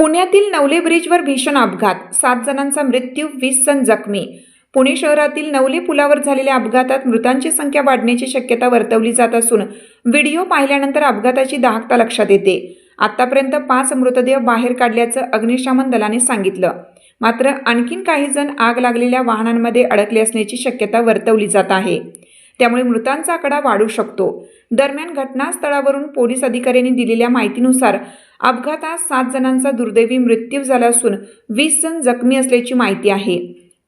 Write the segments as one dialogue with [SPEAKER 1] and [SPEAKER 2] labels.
[SPEAKER 1] पुण्यातील नवले ब्रिजवर भीषण अपघात. सात जणांचा मृत्यू वीस जण जखमी. पुणे शहरातील नवले पुलावर झालेल्या अपघातात मृतांची संख्या वाढण्याची शक्यता वर्तवली जात असून व्हिडिओ पाहिल्यानंतर अपघाताची दाहकता लक्षात येते. आतापर्यंत पाच मृतदेह बाहेर काढल्याचं अग्निशमन दलाने सांगितलं. मात्र आणखीन काही जण आग लागलेल्या वाहनांमध्ये अडकले असण्याची शक्यता वर्तवली जात आहे. त्यामुळे मृतांचा आकडा वाढू शकतो. दरम्यान घटनास्थळावरून पोलीस अधिकाऱ्यांनी दिलेल्या माहितीनुसार अपघातात सात जणांचा दुर्दैवी मृत्यू झाला असून वीस जण जखमी असल्याची माहिती आहे.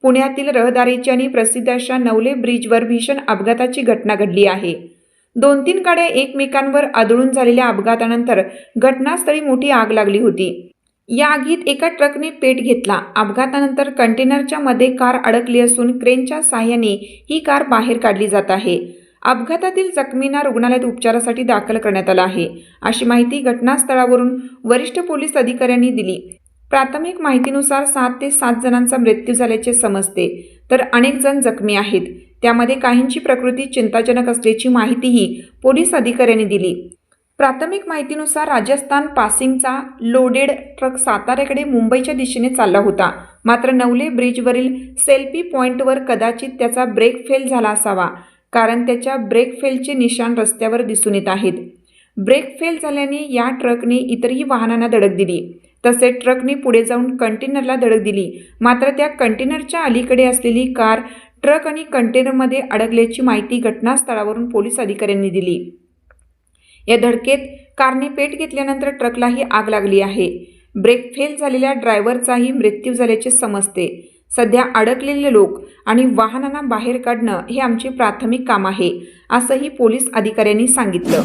[SPEAKER 1] पुण्यातील रहदारीच्या आणि प्रसिद्ध अशा नवले ब्रिजवर भीषण अपघाताची घटना घडली आहे. दोन तीन गाड्या एकमेकांवर आदळून झालेल्या अपघातानंतर घटनास्थळी मोठी आग लागली होती. या आगीत एका ट्रकने पेट घेतला. अपघातानंतर कंटेनरच्या मध्ये कार अडकली असून क्रेनच्या साह्याने ही कार बाहेर काढली जात आहे. अपघातातील जखमींना रुग्णालयात उपचारासाठी दाखल करण्यात आला आहे. अशी माहिती घटनास्थळावरून वरिष्ठ पोलीस अधिकाऱ्यांनी दिली. प्राथमिक माहितीनुसार सात ते सात जणांचा मृत्यू झाल्याचे समजते. तर अनेक जण जखमी आहेत. त्यामध्ये काहींची प्रकृती चिंताजनक असल्याची माहितीही पोलीस अधिकाऱ्यांनी दिली. प्राथमिक माहितीनुसार राजस्थान पासिंगचा लोडेड ट्रक साताऱ्याकडे मुंबईच्या दिशेने चालला होता. मात्र नवले ब्रिजवरील सेल्फी पॉईंटवर कदाचित त्याचा ब्रेक फेल झाला असावा कारण त्याच्या ब्रेक फेलचे निशाण रस्त्यावर दिसून येत आहेत. ब्रेक फेल झाल्याने या ट्रकने इतरही वाहनांना धडक दिली. तसेच ट्रकने पुढे जाऊन कंटेनरला धडक दिली. मात्र त्या कंटेनरच्या अलीकडे असलेली कार ट्रक आणि कंटेनरमध्ये अडकल्याची माहिती घटनास्थळावरून पोलीस अधिकाऱ्यांनी दिली. या धडकेत कारने पेट घेतल्यानंतर ट्रकलाही आग लागली आहे. ब्रेक फेल झालेल्या ड्रायव्हरचाही मृत्यू झाल्याचे समजते. सध्या अडकलेले लोक आणि वाहनांना बाहेर काढणं हे आमचे प्राथमिक काम आहे असंही पोलीस अधिकाऱ्यांनी सांगितलं.